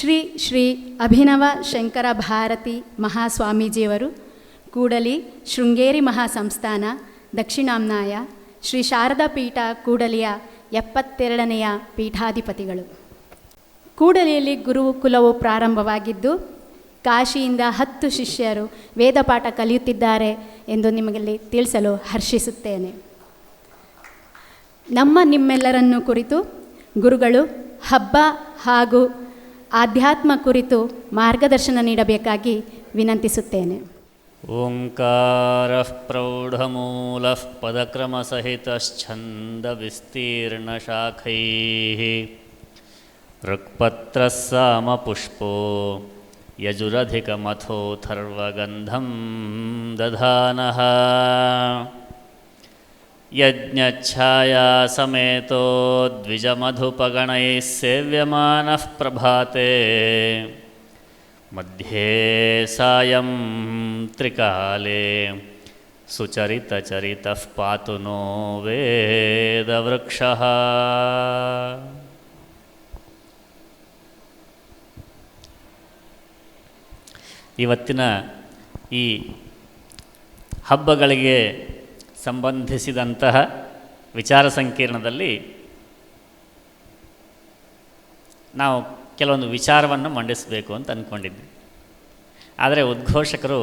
ಶ್ರೀ ಶ್ರೀ ಅಭಿನವ ಶಂಕರ ಭಾರತಿ ಮಹಾಸ್ವಾಮೀಜಿಯವರು, ಕೂಡಲಿ ಶೃಂಗೇರಿ ಮಹಾಸಂಸ್ಥಾನ, ದಕ್ಷಿಣಾಮ್ನಾಯ, ಶ್ರೀ ಶಾರದಾ ಪೀಠ ಕೂಡಲಿಯ ಎಪ್ಪತ್ತೆರಡನೆಯ ಪೀಠಾಧಿಪತಿಗಳು. ಕೂಡಲಿಯಲ್ಲಿ ಗುರುಕುಲವು ಪ್ರಾರಂಭವಾಗಿದ್ದು, ಕಾಶಿಯಿಂದ ಹತ್ತು ಶಿಷ್ಯರು ವೇದಪಾಠ ಕಲಿಯುತ್ತಿದ್ದಾರೆ ಎಂದು ನಿಮಗಲ್ಲಿ ತಿಳಿಸಲು ಹರ್ಷಿಸುತ್ತೇನೆ. ನಮ್ಮ ನಿಮ್ಮೆಲ್ಲರನ್ನು ಕುರಿತು ಗುರುಗಳು ಹಬ್ಬ ಹಾಗೂ ಆಧ್ಯಾತ್ಮ ಕುರಿತು ಮಾರ್ಗದರ್ಶನ ನೀಡಬೇಕಾಗಿ ವಿನಂತಿಸುತ್ತೇನೆ. ಓಂಕಾರ ಪ್ರೌಢಮೂಲ ಪದಕ್ರಮಸಹಿತಶ್ಚಂದ ವಿಸ್ತೀರ್ಣ ಶಾಖೈ ಋಕ್ಪತ್ರ ಸಾಮಪುಷ್ಪೋ ಯಜುರಧಿಕಮಥೋಥರ್ವಗಂಧಂ ದಧಾನಃ दधानः यज्ञच्छायासमेतो द्विजमधुपगणैः सेव्यमानः प्रभाते मध्ये सायं त्रिकाले सुचरितचरितः पातु नो वेदवृक्षः ಇವತ್ತಿನ ಈ ಹಬ್ಬಗಳಿಗೆ ಸಂಬಂಧಿಸಿದಂತಹ ವಿಚಾರ ಸಂಕಿರಣದಲ್ಲಿ ನಾವು ಕೆಲವೊಂದು ವಿಚಾರವನ್ನು ಮಂಡಿಸಬೇಕು ಅಂತ ಅಂದ್ಕೊಂಡಿದ್ವಿ ಆದರೆ ಉದ್ಘೋಷಕರು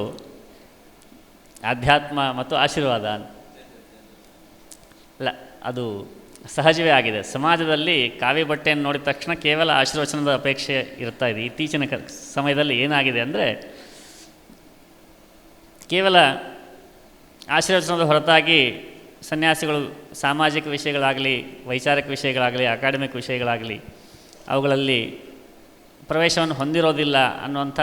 ಆಧ್ಯಾತ್ಮ ಮತ್ತು ಆಶೀರ್ವಾದ. ಅಲ್ಲ, ಅದು ಸಹಜವೇ ಆಗಿದೆ ಸಮಾಜದಲ್ಲಿ ಕಾವ್ಯ ಬಟ್ಟೆಯನ್ನು ನೋಡಿದ ತಕ್ಷಣ ಕೇವಲ ಆಶೀರ್ವಚನದ ಅಪೇಕ್ಷೆ ಇರ್ತಾ ಇದೆ ಇತ್ತೀಚಿನ ಸಮಯದಲ್ಲಿ ಏನಾಗಿದೆ ಅಂದರೆ ಕೇವಲ ಆಶೀರ್ವಚನದ ಹೊರತಾಗಿ ಸನ್ಯಾಸಿಗಳು, ಸಾಮಾಜಿಕ ವಿಷಯಗಳಾಗಲಿ, ವೈಚಾರಿಕ ವಿಷಯಗಳಾಗಲಿ, ಅಕಾಡೆಮಿಕ್ ವಿಷಯಗಳಾಗಲಿ, ಅವುಗಳಲ್ಲಿ ಪ್ರವೇಶವನ್ನು ಹೊಂದಿರೋದಿಲ್ಲ ಅನ್ನುವಂಥ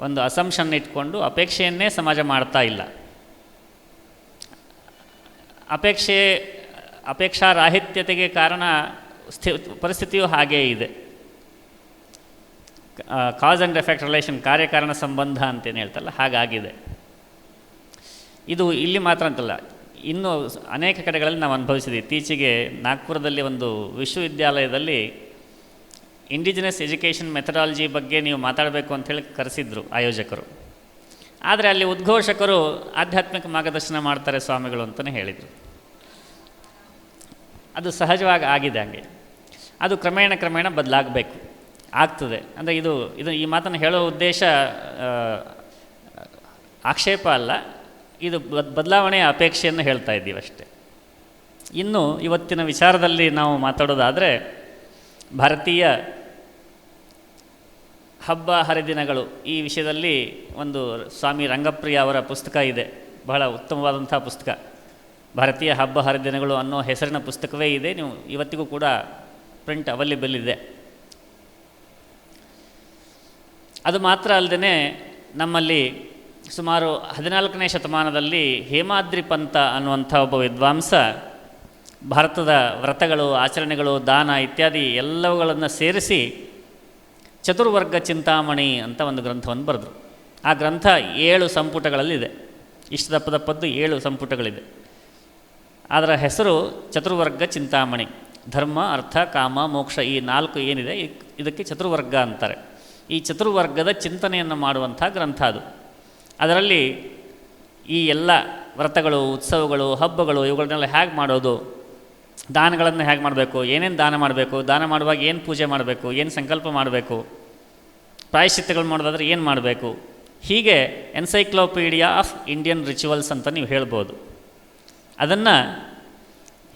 ಒಂದು ಅಸಂಪ್ಷನ್ ಇಟ್ಕೊಂಡು ಅಪೇಕ್ಷೆಯನ್ನೇ ಸಮಾಜ ಮಾಡ್ತಾ ಇಲ್ಲ. ಅಪೇಕ್ಷೆ ರಾಹಿತ್ಯತೆಗೆ ಕಾರಣ ಸ್ಥಿ, ಪರಿಸ್ಥಿತಿಯು ಹಾಗೇ ಇದೆ. ಕಾಸ್ ಆ್ಯಂಡ್ ಎಫೆಕ್ಟ್ ರಿಲೇಷನ್ ಕಾರ್ಯಕಾರಣ ಸಂಬಂಧ ಅಂತೇನು ಹೇಳ್ತಲ್ಲ, ಹಾಗಾಗಿದೆ. ಇದು ಇಲ್ಲಿ ಮಾತ್ರ ಅಂತಲ್ಲ. ಇನ್ನೂ ಅನೇಕ ಕಡೆಗಳಲ್ಲಿ ನಾವು ಅನುಭವಿಸಿದ್ವಿ. ಇತ್ತೀಚೆಗೆ ನಾಗ್ಪುರದಲ್ಲಿ ಒಂದು ವಿಶ್ವವಿದ್ಯಾಲಯದಲ್ಲಿ ಇಂಡಿಜಿನಸ್ ಎಜುಕೇಷನ್ ಮೆಥಡಾಲಜಿ ಬಗ್ಗೆ ನೀವು ಮಾತಾಡಬೇಕು ಅಂಥೇಳಿ ಕರೆಸಿದ್ರು ಆಯೋಜಕರು. ಆದರೆ ಅಲ್ಲಿ ಉದ್ಘೋಷಕರು ಆಧ್ಯಾತ್ಮಿಕ ಮಾರ್ಗದರ್ಶನ ಮಾಡ್ತಾರೆ ಸ್ವಾಮಿಗಳು ಅಂತಲೇ ಹೇಳಿದರು. ಅದು ಸಹಜವಾಗಿ ಆಗಿದೆ ಹಾಗೆ. ಅದು ಕ್ರಮೇಣ ಕ್ರಮೇಣ ಬದಲಾಗಬೇಕು, ಆಗ್ತದೆ. ಅಂದರೆ ಇದು ಇದು ಈ ಮಾತನ್ನು ಹೇಳೋ ಉದ್ದೇಶ ಆಕ್ಷೇಪ ಅಲ್ಲ. ಇದು ಬದ್, ಬದಲಾವಣೆಯ ಅಪೇಕ್ಷೆಯನ್ನು ಹೇಳ್ತಾ ಇದ್ದೀವಿ ಅಷ್ಟೇ. ಇನ್ನು ಇವತ್ತಿನ ವಿಚಾರದಲ್ಲಿ ನಾವು ಮಾತಾಡೋದಾದರೆ, ಭಾರತೀಯ ಹಬ್ಬ ಹರಿದಿನಗಳು ಈ ವಿಷಯದಲ್ಲಿ ಒಂದು ಸ್ವಾಮಿ ರಂಗಪ್ರಿಯ ಅವರ ಪುಸ್ತಕ ಇದೆ. ಬಹಳ ಉತ್ತಮವಾದಂಥ ಪುಸ್ತಕ. ಭಾರತೀಯ ಹಬ್ಬ ಹರಿದಿನಗಳು ಅನ್ನೋ ಹೆಸರಿನ ಪುಸ್ತಕವೇ ಇದೆ. ನೀವು ಇವತ್ತಿಗೂ ಕೂಡ ಪ್ರಿಂಟ್ ಅವೈಲೇಬಲ್ ಇದೆ. ಅದು ಮಾತ್ರ ಅಲ್ಲದೇ ನಮ್ಮಲ್ಲಿ ಸುಮಾರು ಹದಿನಾಲ್ಕನೇ ಶತಮಾನದಲ್ಲಿ ಹೇಮಾದ್ರಿ ಪಂತ ಅನ್ನುವಂಥ ಒಬ್ಬ ವಿದ್ವಾಂಸ, ಭಾರತದ ವ್ರತಗಳು, ಆಚರಣೆಗಳು, ದಾನ ಇತ್ಯಾದಿ ಎಲ್ಲವುಗಳನ್ನು ಸೇರಿಸಿ ಚತುರ್ವರ್ಗ ಚಿಂತಾಮಣಿ ಅಂತ ಒಂದು ಗ್ರಂಥವನ್ನು ಬರೆದರು. ಆ ಗ್ರಂಥ ಏಳು ಸಂಪುಟಗಳಲ್ಲಿದೆ. ಇಷ್ಟು ದಪ್ಪ ದಪ್ಪದ್ದು ಏಳು ಸಂಪುಟಗಳಿದೆ. ಅದರ ಹೆಸರು ಚತುರ್ವರ್ಗ ಚಿಂತಾಮಣಿ. ಧರ್ಮ, ಅರ್ಥ, ಕಾಮ, ಮೋಕ್ಷ ಈ ನಾಲ್ಕು ಏನಿದೆ, ಇದಕ್ಕೆ ಚತುರ್ವರ್ಗ ಅಂತಾರೆ. ಈ ಚತುರ್ವರ್ಗದ ಚಿಂತನೆಯನ್ನು ಮಾಡುವಂಥ ಗ್ರಂಥ ಅದು. ಅದರಲ್ಲಿ ಈ ಎಲ್ಲ ವ್ರತಗಳು, ಉತ್ಸವಗಳು, ಹಬ್ಬಗಳು ಇವುಗಳನ್ನೆಲ್ಲ ಹೇಗೆ ಮಾಡೋದು? ದಾನಗಳನ್ನು ಹೇಗೆ ಮಾಡಬೇಕು? ಏನೇನು ದಾನ ಮಾಡಬೇಕು? ದಾನ ಮಾಡುವಾಗ ಏನು ಪೂಜೆ ಮಾಡಬೇಕು? ಏನು ಸಂಕಲ್ಪ ಮಾಡಬೇಕು? ಪ್ರಾಯಶ್ಚಿತ್ತಗಳು ಮಾಡೋದಾದ್ರೆ ಏನು ಮಾಡಬೇಕು? ಹೀಗೆ ಎನ್ಸೈಕ್ಲೋಪೀಡಿಯಾ ಆಫ್ ಇಂಡಿಯನ್ ರಿಚುವಲ್ಸ್ ಅಂತ ನೀವು ಹೇಳ್ಬೋದು. ಅದನ್ನು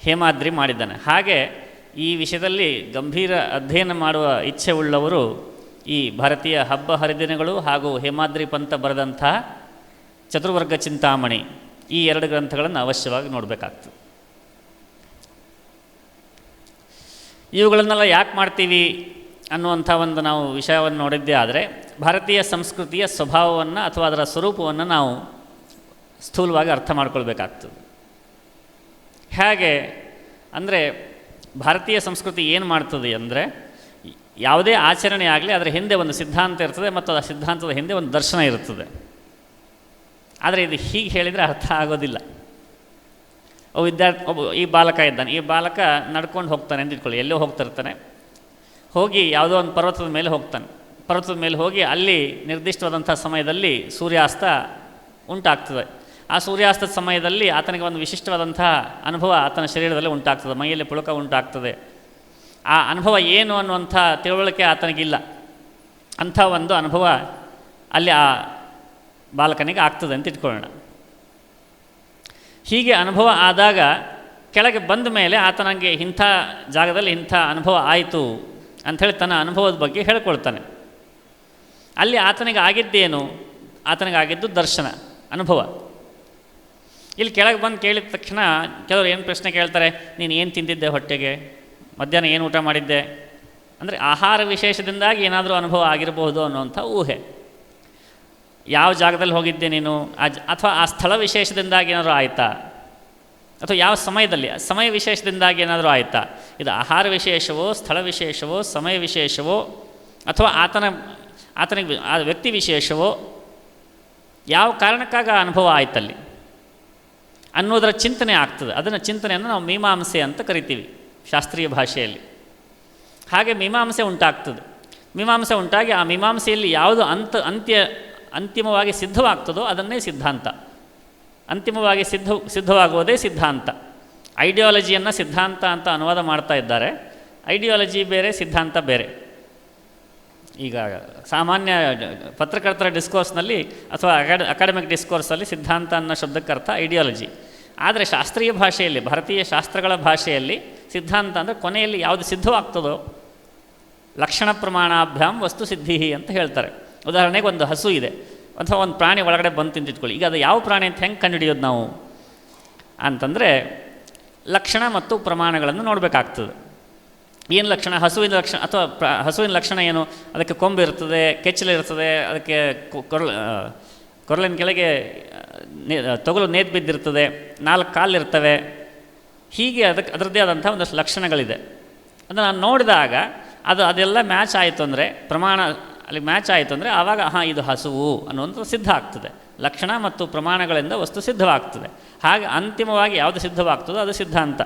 ಹೇಮಾದ್ರಿ ಮಾಡಿದ್ದಾನೆ. ಹಾಗೆ ಈ ವಿಷಯದಲ್ಲಿ ಗಂಭೀರ ಅಧ್ಯಯನ ಮಾಡುವ ಇಚ್ಛೆ ಉಳ್ಳವರು ಈ ಭಾರತೀಯ ಹಬ್ಬ ಹರಿದಿನಗಳು ಹಾಗೂ ಹೇಮಾದ್ರಿ ಪಂಥ ಬರೆದಂಥ ಚತುರ್ವರ್ಗ ಚಿಂತಾಮಣಿ ಈ ಎರಡು ಗ್ರಂಥಗಳನ್ನು ಅವಶ್ಯವಾಗಿ ನೋಡಬೇಕಾಗ್ತದೆ. ಇವುಗಳನ್ನೆಲ್ಲ ಯಾಕೆ ಮಾಡ್ತೀವಿ ಅನ್ನುವಂಥ ಒಂದು ನಾವು ವಿಷಯವನ್ನು ನೋಡಿದ್ದೇ ಆದರೆ ಭಾರತೀಯ ಸಂಸ್ಕೃತಿಯ ಸ್ವಭಾವವನ್ನು ಅಥವಾ ಅದರ ಸ್ವರೂಪವನ್ನು ನಾವು ಸ್ಥೂಲವಾಗಿ ಅರ್ಥ ಮಾಡ್ಕೊಳ್ಬೇಕಾಗ್ತದೆ. ಹೇಗೆ ಅಂದರೆ ಭಾರತೀಯ ಸಂಸ್ಕೃತಿ ಏನು ಮಾಡ್ತದೆ ಅಂದರೆ ಯಾವುದೇ ಆಚರಣೆ ಆಗಲಿ, ಅದರ ಹಿಂದೆ ಒಂದು ಸಿದ್ಧಾಂತ ಇರ್ತದೆ ಮತ್ತು ಆ ಸಿದ್ಧಾಂತದ ಹಿಂದೆ ಒಂದು ದರ್ಶನ ಇರ್ತದೆ. ಆದರೆ ಇದು ಹೀಗೆ ಹೇಳಿದರೆ ಅರ್ಥ ಆಗೋದಿಲ್ಲ. ಒಬ್ಬ ವಿದ್ಯಾರ್ಥಿ ಒಬ್ಬ ಈ ಬಾಲಕ ಇದ್ದಾನೆ. ಈ ಬಾಲಕ ನಡ್ಕೊಂಡು ಹೋಗ್ತಾನೆ ಅಂತ ಇಟ್ಕೊಳ್ಳಿ ಎಲ್ಲೋ ಹೋಗ್ತಿರ್ತಾನೆ. ಹೋಗಿ ಯಾವುದೋ ಒಂದು ಪರ್ವತದ ಮೇಲೆ ಹೋಗ್ತಾನೆ. ಪರ್ವತದ ಮೇಲೆ ಹೋಗಿ ಅಲ್ಲಿ ನಿರ್ದಿಷ್ಟವಾದಂಥ ಸಮಯದಲ್ಲಿ ಸೂರ್ಯಾಸ್ತ ಉಂಟಾಗ್ತದೆ. ಆ ಸೂರ್ಯಾಸ್ತದ ಸಮಯದಲ್ಲಿ ಆತನಿಗೆ ಒಂದು ವಿಶಿಷ್ಟವಾದಂತಹ ಅನುಭವ ಆತನ ಶರೀರದಲ್ಲಿ ಉಂಟಾಗ್ತದೆ. ಮೈಯಲ್ಲಿ ಪುಳಕ ಉಂಟಾಗ್ತದೆ. ಆ ಅನುಭವ ಏನು ಅನ್ನುವಂಥ ತಿಳುವಳಿಕೆ ಆತನಿಗಿಲ್ಲ. ಅಂಥ ಒಂದು ಅನುಭವ ಅಲ್ಲಿ ಆ ಬಾಲಕನಿಗೆ ಆಗ್ತದೆ ಅಂತ ಇಟ್ಕೊಳ್ಳೋಣ. ಹೀಗೆ ಅನುಭವ ಆದಾಗ ಕೆಳಗೆ ಬಂದ ಮೇಲೆ ಆತನಿಗೆ ಇಂಥ ಜಾಗದಲ್ಲಿ ಇಂಥ ಅನುಭವ ಆಯಿತು ಅಂಥೇಳಿ ತನ್ನ ಅನುಭವದ ಬಗ್ಗೆ ಹೇಳ್ಕೊಳ್ತಾನೆ. ಅಲ್ಲಿ ಆತನಿಗೆ ಆಗಿದ್ದೇನು? ಆತನಿಗೆ ಆಗಿದ್ದು ದರ್ಶನ, ಅನುಭವ. ಇಲ್ಲಿ ಕೆಳಗೆ ಬಂದು ಕೇಳಿದ ತಕ್ಷಣ ಕೆಲವರು ಏನು ಪ್ರಶ್ನೆ ಕೇಳ್ತಾರೆ? ನೀನು ಏನು ತಿಂದಿದ್ದೆ ಹೊಟ್ಟೆಗೆ? ಮಧ್ಯಾಹ್ನ ಏನು ಊಟ ಮಾಡಿದ್ದೆ? ಅಂದರೆ ಆಹಾರ ವಿಶೇಷದಿಂದಾಗಿ ಏನಾದರೂ ಅನುಭವ ಆಗಿರಬಹುದು ಅನ್ನುವಂಥ ಊಹೆ. ಯಾವ ಜಾಗದಲ್ಲಿ ಹೋಗಿದ್ದೆ ನೀನು? ಆ ಅಥವಾ ಆ ಸ್ಥಳ ವಿಶೇಷದಿಂದಾಗಿ ಏನಾದರೂ ಆಯಿತಾ? ಅಥವಾ ಯಾವ ಸಮಯದಲ್ಲಿ? ಸಮಯ ವಿಶೇಷದಿಂದಾಗಿ ಏನಾದರೂ ಆಯಿತಾ? ಇದು ಆಹಾರ ವಿಶೇಷವೋ, ಸ್ಥಳ ವಿಶೇಷವೋ, ಸಮಯ ವಿಶೇಷವೋ, ಅಥವಾ ಆತನ, ಆತನಿಗೆ ಆ ವ್ಯಕ್ತಿ ವಿಶೇಷವೋ? ಯಾವ ಕಾರಣಕ್ಕಾಗ ಅನುಭವ ಆಯ್ತಲ್ಲಿ? ಅನ್ನೋದರ ಚಿಂತನೆ ಆಗ್ತದೆ. ಅದನ್ನು ಚಿಂತನೆಯನ್ನು ನಾವು ಮೀಮಾಂಸೆ ಅಂತ ಕರಿತೀವಿ. ಶಾಸ್ತ್ರೀಯ ಭಾಷೆಯಲ್ಲಿ. ಹಾಗೆ ಮೀಮಾಂಸೆ ಉಂಟಾಗ್ತದೆ. ಮೀಮಾಂಸೆ ಉಂಟಾಗಿ ಆ ಮೀಮಾಂಸೆಯಲ್ಲಿ ಯಾವುದು ಅಂತ, ಅಂತ್ಯ, ಅಂತಿಮವಾಗಿ ಸಿದ್ಧವಾಗ್ತದೋ ಅದನ್ನೇ ಸಿದ್ಧಾಂತ. ಅಂತಿಮವಾಗಿ ಸಿದ್ಧ, ಸಿದ್ಧವಾಗುವುದೇ ಸಿದ್ಧಾಂತ. ಐಡಿಯಾಲಜಿಯನ್ನು ಸಿದ್ಧಾಂತ ಅಂತ ಅನುವಾದ ಮಾಡ್ತಾ ಇದ್ದಾರೆ. ಐಡಿಯಾಲಜಿ ಬೇರೆ, ಸಿದ್ಧಾಂತ ಬೇರೆ. ಈಗ ಸಾಮಾನ್ಯ ಪತ್ರಕರ್ತರ ಡಿಸ್ಕೋರ್ಸ್ನಲ್ಲಿ ಅಥವಾ ಅಕಾಡ, ಅಕಾಡೆಮಿಕ್ ಡಿಸ್ಕೋರ್ಸಲ್ಲಿ ಸಿದ್ಧಾಂತ ಅನ್ನೋ ಶಬ್ದಕ್ಕರ್ಥ ಐಡಿಯಾಲಜಿ. ಆದರೆ ಶಾಸ್ತ್ರೀಯ ಭಾಷೆಯಲ್ಲಿ, ಭಾರತೀಯ ಶಾಸ್ತ್ರಗಳ ಭಾಷೆಯಲ್ಲಿ ಸಿದ್ಧಾಂತ ಅಂದರೆ ಕೊನೆಯಲ್ಲಿ ಯಾವುದು ಸಿದ್ಧವಾಗ್ತದೋ ಲಕ್ಷಣ ಪ್ರಮಾಣಾಭ್ಯಾಮ್ ವಸ್ತು ಸಿದ್ಧಿ ಅಂತ ಹೇಳ್ತಾರೆ. ಉದಾಹರಣೆಗೆ ಒಂದು ಹಸು ಇದೆ. ಅಥವಾ ಒಂದು ಪ್ರಾಣಿ ಒಳಗಡೆ ಬಂದು ತಿಂತಿಟ್ಕೊಳ್ಳಿ ಈಗ ಅದು ಯಾವ ಪ್ರಾಣಿ ಅಂತ ಹೆಂಗೆ ಕಂಡುಹಿಡಿಯೋದು ನಾವು? ಅಂತಂದರೆ ಲಕ್ಷಣ ಮತ್ತು ಪ್ರಮಾಣಗಳನ್ನು ನೋಡಬೇಕಾಗ್ತದೆ. ಏನು ಲಕ್ಷಣ? ಹಸುವಿನ ಲಕ್ಷಣ ಅಥವಾ ಹಸುವಿನ ಲಕ್ಷಣ ಏನು? ಅದಕ್ಕೆ ಕೊಂಬು ಇರ್ತದೆ ಕೆಚ್ಚಲಿರ್ತದೆ ಅದಕ್ಕೆ ಕೊರಳು ಕೊರಳಿನ ಕೆಳಗೆ ತೊಗಲು ನೇದ್ ಬಿದ್ದಿರ್ತದೆ, ನಾಲ್ಕು ಕಾಲಿರ್ತವೆ ಹೀಗೆ ಅದಕ್ಕೆ ಅದರದ್ದೇ ಆದಂಥ ಒಂದಷ್ಟು ಲಕ್ಷಣಗಳಿದೆ. ಅದನ್ನು ನಾನು ನೋಡಿದಾಗ ಅದು ಅದೆಲ್ಲ ಮ್ಯಾಚ್ ಆಯಿತು ಅಂದರೆ, ಪ್ರಮಾಣ ಅಲ್ಲಿ ಮ್ಯಾಚ್ ಆಯಿತು ಅಂದರೆ ಆವಾಗ ಹಾಂ ಇದು ಹಸುವು ಅನ್ನುವಂಥದ್ದು ಸಿದ್ಧ ಆಗ್ತದೆ. ಲಕ್ಷಣ ಮತ್ತು ಪ್ರಮಾಣಗಳಿಂದ ವಸ್ತು ಸಿದ್ಧವಾಗ್ತದೆ. ಹಾಗೆ ಅಂತಿಮವಾಗಿ ಯಾವುದು ಸಿದ್ಧವಾಗ್ತದೋ ಅದು ಸಿದ್ಧಾಂತ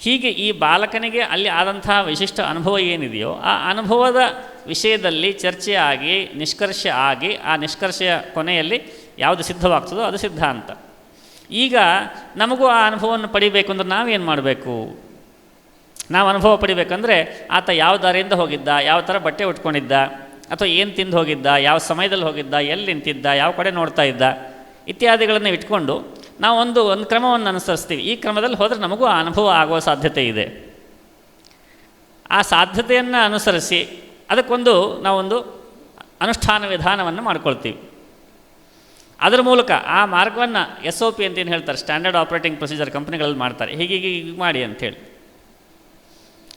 ಹೀಗೆ ಈ ಬಾಲಕನಿಗೆ ಅಲ್ಲಿ ಆದಂತಹ ವಿಶಿಷ್ಟ ಅನುಭವ ಏನಿದೆಯೋ ಆ ಅನುಭವದ ವಿಷಯದಲ್ಲಿ ಚರ್ಚೆಯಾಗಿ, ನಿಷ್ಕರ್ಷ ಆಗಿ ಆ ನಿಷ್ಕರ್ಷೆಯ ಕೊನೆಯಲ್ಲಿ ಯಾವುದು ಸಿದ್ಧವಾಗ್ತದೋ ಅದು ಸಿದ್ಧಾಂತ ಈಗ ನಮಗೂ ಆ ಅನುಭವವನ್ನು ಪಡಿಬೇಕು ಅಂದ್ರೆ ನಾವೇನು ಮಾಡಬೇಕು? ನಾವು ಅನುಭವ ಪಡಿಬೇಕಂದ್ರೆ ಆತ ಯಾವ ದಾರಿಯಿಂದ ಹೋಗಿದ್ದ, ಯಾವ ಥರ ಬಟ್ಟೆ ಉಟ್ಕೊಂಡಿದ್ದ, ಅಥವಾ ಏನು ತಿಂದು ಹೋಗಿದ್ದ, ಯಾವ ಸಮಯದಲ್ಲಿ ಹೋಗಿದ್ದ, ಎಲ್ಲಿ ನಿಂತಿದ್ದ, ಯಾವ ಕಡೆ ನೋಡ್ತಾ ಇದ್ದ, ಇತ್ಯಾದಿಗಳನ್ನು ಇಟ್ಕೊಂಡು ನಾವು ಒಂದು ಒಂದು ಕ್ರಮವನ್ನು ಅನುಸರಿಸ್ತೀವಿ. ಈ ಕ್ರಮದಲ್ಲಿ ಹೋದರೆ ನಮಗೂ ಆ ಅನುಭವ ಆಗುವ ಸಾಧ್ಯತೆ ಇದೆ. ಆ ಸಾಧ್ಯತೆಯನ್ನು ಅನುಸರಿಸಿ ಅದಕ್ಕೊಂದು ನಾವೊಂದು ಅನುಷ್ಠಾನ ವಿಧಾನವನ್ನು ಮಾಡ್ಕೊಳ್ತೀವಿ. ಅದರ ಮೂಲಕ ಆ ಮಾರ್ಗವನ್ನು ಎಸ್ ಒ ಪಿ ಅಂತ ಏನು ಹೇಳ್ತಾರೆ? ಸ್ಟ್ಯಾಂಡರ್ಡ್ ಆಪ್ರೇಟಿಂಗ್ ಪ್ರೊಸೀಜರ್ ಕಂಪ್ನಿಗಳಲ್ಲಿ ಮಾಡ್ತಾರೆ. ಹೀಗೆ ಹೀಗೆ ಹೀಗೆ ಮಾಡಿ ಅಂಥೇಳಿ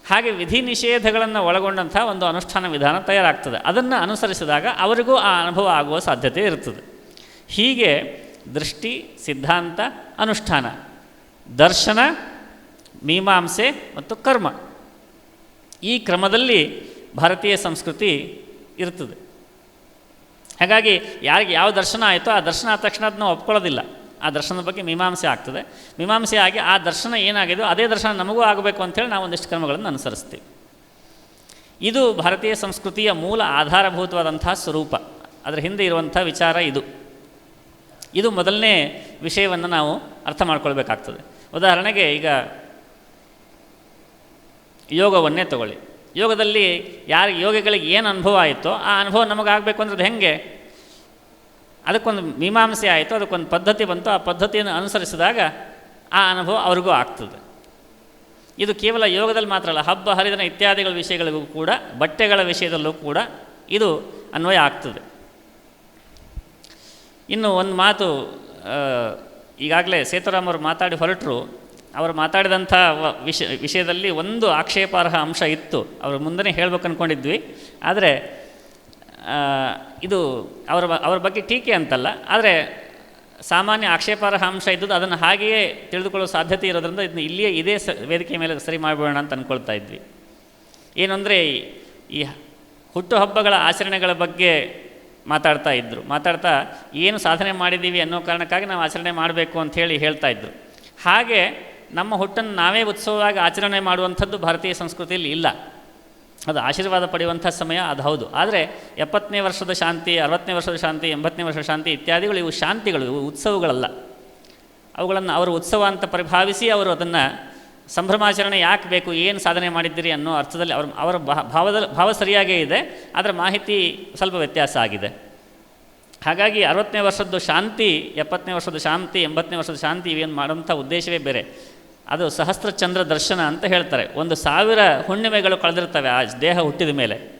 ಹಾಗೆ ವಿಧಿ ನಿಷೇಧಗಳನ್ನು ಒಳಗೊಂಡಂಥ ಒಂದು ಅನುಷ್ಠಾನ ವಿಧಾನ ತಯಾರಾಗ್ತದೆ. ಅದನ್ನು ಅನುಸರಿಸಿದಾಗ ಅವರಿಗೂ ಆ ಅನುಭವ ಆಗುವ ಸಾಧ್ಯತೆ ಇರ್ತದೆ ಹೀಗೆ ದೃಷ್ಟಿ, ಸಿದ್ಧಾಂತ, ಅನುಷ್ಠಾನ, ದರ್ಶನ, ಮೀಮಾಂಸೆ ಮತ್ತು ಕರ್ಮ ಈ ಕ್ರಮದಲ್ಲಿ ಭಾರತೀಯ ಸಂಸ್ಕೃತಿ ಇರ್ತದೆ. ಹಾಗಾಗಿ ಯಾರಿಗೆ ಯಾವ ದರ್ಶನ ಆಯಿತೋ ಆ ದರ್ಶನ ಆದ ತಕ್ಷಣ ಅದನ್ನ ಒಪ್ಕೊಳ್ಳೋದಿಲ್ಲ. ಆ ದರ್ಶನದ ಬಗ್ಗೆ ಮೀಮಾಂಸೆ ಆಗ್ತದೆ. ಮೀಮಾಂಸೆ ಆಗಿ ಆ ದರ್ಶನ ಏನಾಗಿದೆಯೋ ಅದೇ ದರ್ಶನ ನಮಗೂ ಆಗಬೇಕು ಅಂಥೇಳಿ ನಾವು ಒಂದಿಷ್ಟು ಕ್ರಮಗಳನ್ನು ಅನುಸರಿಸ್ತೀವಿ. ಇದು ಭಾರತೀಯ ಸಂಸ್ಕೃತಿಯ ಮೂಲ ಆಧಾರಭೂತವಾದಂತಹ ಸ್ವರೂಪ. ಅದರ ಹಿಂದೆ ಇರುವಂಥ ವಿಚಾರ ಇದು. ಇದು ಮೊದಲನೇ ವಿಷಯವನ್ನು ನಾವು ಅರ್ಥ ಮಾಡ್ಕೊಳ್ಬೇಕಾಗ್ತದೆ. ಉದಾಹರಣೆಗೆ ಈಗ ಯೋಗವನ್ನೇ ತಗೊಳ್ಳಿ. ಯೋಗದಲ್ಲಿ ಯಾರು ಯೋಗಿಗಳಿಗೆ ಏನು ಅನುಭವ ಆಯಿತೋ ಆ ಅನುಭವ ನಮಗಾಗಬೇಕು ಅಂದ್ರೆ ಅದು ಹೆಂಗೆ? ಅದಕ್ಕೊಂದು ಮೀಮಾಂಸೆ ಆಯಿತು, ಅದಕ್ಕೊಂದು ಪದ್ಧತಿ ಬಂತು. ಆ ಪದ್ಧತಿಯನ್ನು ಅನುಸರಿಸಿದಾಗ ಆ ಅನುಭವ ಅವ್ರಿಗೂ ಆಗ್ತದೆ. ಇದು ಕೇವಲ ಯೋಗದಲ್ಲಿ ಮಾತ್ರ ಅಲ್ಲ, ಹಬ್ಬ, ಹರಿದಿನ ಇತ್ಯಾದಿಗಳ ವಿಷಯಗಳಿಗೂ ಕೂಡ, ಬಟ್ಟೆಗಳ ವಿಷಯದಲ್ಲೂ ಕೂಡ ಇದು ಅನ್ವಯ ಆಗ್ತದೆ. ಇನ್ನು ಒಂದು ಮಾತು ಈಗಾಗಲೇ ಸೇತುರಾಮ್ ಅವರು ಮಾತಾಡಿ ಹೊರಟರು. ಅವರು ಮಾತಾಡಿದಂಥ ವಿಷ, ವಿಷಯದಲ್ಲಿ ಒಂದು ಆಕ್ಷೇಪಾರ್ಹ ಅಂಶ ಇತ್ತು. ಅವರು ಮುಂದೆ ಹೇಳ್ಬೇಕು ಅಂದ್ಕೊಂಡಿದ್ವಿ ಆದರೆ ಇದು ಅವರ ಅವರ ಬಗ್ಗೆ ಟೀಕೆ ಅಂತಲ್ಲ. ಆದರೆ, ಸಾಮಾನ್ಯ ಆಕ್ಷೇಪಾರ್ಹ ಅಂಶ ಇದ್ದದ್ದು ಅದನ್ನು ಹಾಗೆಯೇ ತಿಳಿದುಕೊಳ್ಳೋ ಸಾಧ್ಯತೆ ಇರೋದ್ರಿಂದ ಇದನ್ನ ಇಲ್ಲಿಯೇ ಇದೇ ಸ, ವೇದಿಕೆ ಮೇಲೆ ಸರಿ ಮಾಡಿಬಿಡೋಣ ಅಂತ ಅಂದ್ಕೊಳ್ತಾ ಇದ್ವಿ. ಏನಂದರೆ, ಈ ಹುಟ್ಟುಹಬ್ಬಗಳ ಆಚರಣೆಗಳ ಬಗ್ಗೆ ಮಾತಾಡ್ತಾ ಇದ್ದರು ಮಾತಾಡ್ತಾ ಏನು ಸಾಧನೆ ಮಾಡಿದ್ದೀವಿ ಅನ್ನೋ ಕಾರಣಕ್ಕಾಗಿ ನಾವು ಆಚರಣೆ ಮಾಡಬೇಕು ಅಂತ ಹೇಳಿ ಹೇಳ್ತಾ ಇದ್ದರು ಹಾಗೆ ನಮ್ಮ ಹುಟ್ಟನ್ನು ನಾವೇ ಉತ್ಸವವಾಗಿ ಆಚರಣೆ ಮಾಡುವಂಥದ್ದು ಭಾರತೀಯ ಸಂಸ್ಕೃತಿಯಲ್ಲಿ ಇಲ್ಲ. ಅದು ಆಶೀರ್ವಾದ ಪಡೆಯುವಂಥ ಸಮಯ ಅದು ಹೌದು. ಆದರೆ ಎಪ್ಪತ್ತನೇ ವರ್ಷದ ಶಾಂತಿ, ಅರವತ್ತನೇ ವರ್ಷದ ಶಾಂತಿ, ಎಂಬತ್ತನೇ ವರ್ಷದ ಶಾಂತಿ ಇತ್ಯಾದಿಗಳು ಇವು ಶಾಂತಿಗಳು, ಇವು ಉತ್ಸವಗಳಲ್ಲ. ಅವುಗಳನ್ನು ಅವರು ಉತ್ಸವ ಅಂತ ಪರಿಭಾವಿಸಿ ಅವರು ಅದನ್ನು ಸಂಭ್ರಮಾಚರಣೆ ಯಾಕೆ ಬೇಕು, ಏನು ಸಾಧನೆ ಮಾಡಿದ್ದೀರಿ ಅನ್ನೋ ಅರ್ಥದಲ್ಲಿ ಅವ್ರ, ಅವರ ಭಾವದ, ಭಾವ ಸರಿಯಾಗೇ ಇದೆ, ಆದರೆ ಮಾಹಿತಿ ಸ್ವಲ್ಪ ವ್ಯತ್ಯಾಸ ಆಗಿದೆ. ಹಾಗಾಗಿ ಅರವತ್ತನೇ ವರ್ಷದ್ದು ಶಾಂತಿ, ಎಪ್ಪತ್ತನೇ ವರ್ಷದ ಶಾಂತಿ, ಎಂಬತ್ತನೇ ವರ್ಷದ ಶಾಂತಿ ಇವೇನು ಮಾಡುವಂಥ ಉದ್ದೇಶವೇ ಬೇರೆ. ಅದು ಸಹಸ್ರ ಚಂದ್ರ ದರ್ಶನ ಅಂತ ಹೇಳ್ತಾರೆ. ಒಂದು ಸಾವಿರ ಹುಣ್ಣಿಮೆಗಳು ಕಳೆದಿರ್ತವೆ ಆ ದೇಹ ಹುಟ್ಟಿದ ಮೇಲೆ.